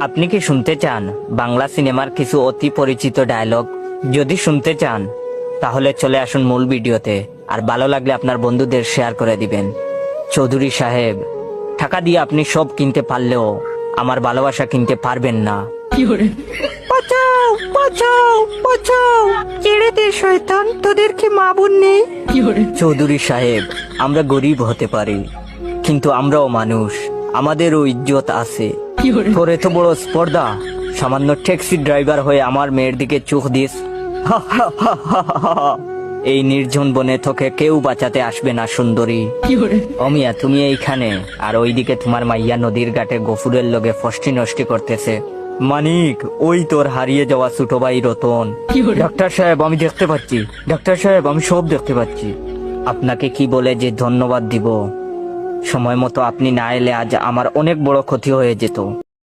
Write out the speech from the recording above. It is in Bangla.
আপনি কি শুনতে চান বাংলা সিনেমার কিছু অতি পরিচিত ডায়লগ যদি শুনতে চান তাহলে চলে আসুন মূল ভিডিওতে আর ভালো লাগলে আপনার বন্ধুদের শেয়ার করে দিবেন। চৌধুরী সাহেব টাকা দিয়ে আপনি সব কিনতে পারলেও আমার ভালোবাসা কিনতে পারবেন না। বাঁচাও বাঁচাও বাঁচাও। ছেড়ে দে শয়তান তোদের কি মা বোন নেই? চৌধুরী সাহেব আমরা গরিব হতে পারি কিন্তু আমরাও মানুষ আমাদেরও ইজ্জত আছে। তোর এত বড় স্পর্ধা। সামান্য ট্যাক্সি ড্রাইভার হয়ে আমার মেয়ের দিকে চোখ দিস। এই নির্জন বনে তোকে কেউ বাঁচাতে আসবে না সুন্দরী। অমিয়া তুমি এইখানে। আর ওইদিকে তোমার মাইয়া নদীর ঘাটে গফুরের লগে ফষ্টি নষ্টি করতেছে। মানিক ওই তোর হারিয়ে যাওয়া ছোট ভাই রতন ডাক্তার সাহেব আমি দেখতে পাচ্ছি। ডাক্তার সাহেব আমি সব দেখতে পাচ্ছি। আপনাকে কি বলে যে ধন্যবাদ দিব? সময় মতো আপনি না এলে আজ আমার অনেক বড় ক্ষতি হয়ে যেত।